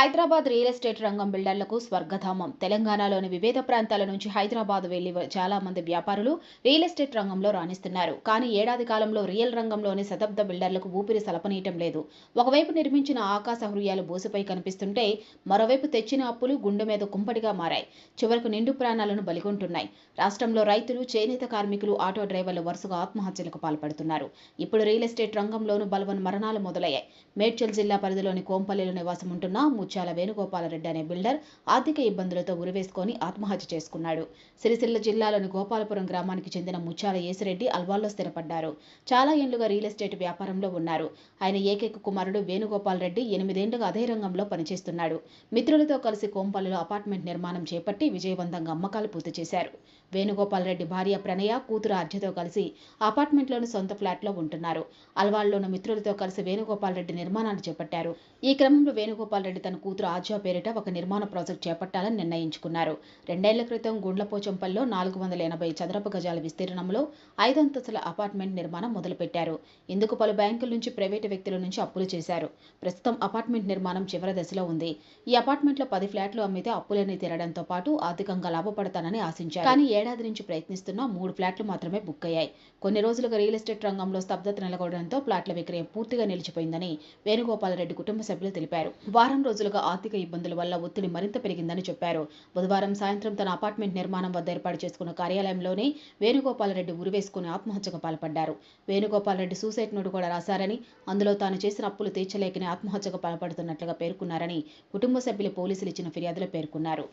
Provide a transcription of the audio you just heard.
Hyderabad real estate రంగం బిల్డర్లకు స్వర్గధామం. తెలంగాణలోని వివిధ ప్రాంతాల నుంచి హైదరాబాద్ వెళ్ళి చాలా మంది వ్యాపారులు రియల్ ఎస్టేట్ రంగంలో రాణిస్తున్నారు. కానీ ఏడాది కాలంలో రియల్ రంగంలోని శతాబ్ద బిల్డర్లకు ఊపిరి సలపనీయటం లేదు. ఒకవైపు నిర్మించిన ఆకాశ హృదయాలు బోసిపై కనిపిస్తుంటే మరోవైపు తెచ్చిన అప్పులు గుండె మీద కుంపటిగా మారాయి. చివరకు నిండు ప్రాణాలను బలిగొంటున్నాయి. రాష్ట్రంలో రైతులు చేనేత కార్మికులు ఆటో డ్రైవర్లు వరుసగా ఆత్మహత్యలకు పాల్పడుతున్నారు. ఇప్పుడు రియల్ ఎస్టేట్ రంగంలోనూ బలవన్ మరణాలు మొదలయ్యాయి. మేడ్చల్ జిల్లా పరిధిలోని కోంపల్లిలో నివాసం ఉంటున్న ముత్యాల వేణుగోపాలరెడ్డి అనే బిల్డర్ ఆర్థిక ఇబ్బందులతో ఉరివేసుకొని ఆత్మహత్య చేసుకున్నాడు. సిరిసిల్ల జిల్లాలోని గోపాలపురం గ్రామానికి చెందిన ముత్యాల యేసిరెడ్డి అల్వాల్లో స్థిరపడ్డారు. చాలా ఏళ్ళుగా రియల్ ఎస్టేట్ వ్యాపారంలో ఉన్నారు. ఆయన ఏకైక కుమారుడు వేణుగోపాల్ రెడ్డి ఎనిమిదేండ్లుగా అదే రంగంలో పనిచేస్తున్నాడు. మిత్రులతో కలిసి కోంపల్లిలో అపార్ట్మెంట్ నిర్మాణం చేపట్టి విజయవంతంగా అమ్మకాలు పూర్తి చేశారు. వేణుగోపాల్ రెడ్డి భార్య ప్రణయ కూతురు అర్జతో కలిసి అపార్ట్మెంట్లోని సొంత ఫ్లాట్లో ఉంటున్నారు. అల్వాల్లోని మిత్రులతో కలిసి వేణుగోపాల్ రెడ్డి నిర్మాణాన్ని చేపట్టారు. ఈ క్రమంలో వేణుగోపాల్ రెడ్డి తన కూతురు ఆజా పేరిట ఒక నిర్మాణ ప్రాజెక్ట్ చేపట్టాలని నిర్ణయించుకున్నారు. రెండేళ్ళ క్రితం గుండ్లపోచంపల్లో నాలుగు వందల ఎనభై చదరపు గజాల విస్తీర్ణంలో ఐదంతస్తుల అపార్ట్మెంట్ నిర్మాణం మొదలుపెట్టారు. ఇందుకు పలు బ్యాంకుల నుంచి ప్రైవేటు వ్యక్తుల నుంచి అప్పులు చేశారు. ప్రస్తుతం అపార్ట్మెంట్ నిర్మాణం చివరి దశలో ఉంది. ఈ అపార్ట్మెంట్లో పది ఫ్లాట్లు అమ్మితే అప్పులన్నీ తీరడంతో పాటు ఆర్థికంగా లాభపడతానని ఆశించారు. కానీ ఏడాది నుంచి ప్రయత్నిస్తున్న మూడు ఫ్లాట్లు మాత్రమే బుక్ అయ్యాయి. కొన్ని రోజులుగా రియల్ ఎస్టేట్ రంగంలో స్తబ్దత నెలకొనడంతో ఫ్లాట్ల విక్రయం పూర్తిగా నిలిచిపోయిందని వేణుగోపాలరెడ్డి కుటుంబ సభ్యులు తెలిపారు. వారం రోజులుగా ఆర్థిక ఇబ్బందుల వల్ల ఒత్తిడి మరింత పెరిగిందని చెప్పారు. బుధవారం సాయంత్రం తన అపార్ట్మెంట్ నిర్మాణం వద్ద ఏర్పాటు చేసుకున్న కార్యాలయంలోనే వేణుగోపాలరెడ్డి ఉరివేసుకుని ఆత్మహత్యకు పాల్పడ్డారు. వేణుగోపాలరెడ్డి సూసైడ్ నోటు కూడా రాశారని అందులో తాను చేసిన అప్పులు తీర్చలేకనే ఆత్మహత్యకు పాల్పడుతున్నట్లుగా పేర్కొన్నారని కుటుంబ సభ్యులు పోలీసులు ఇచ్చిన ఫిర్యాదులో పేర్కొన్నారు.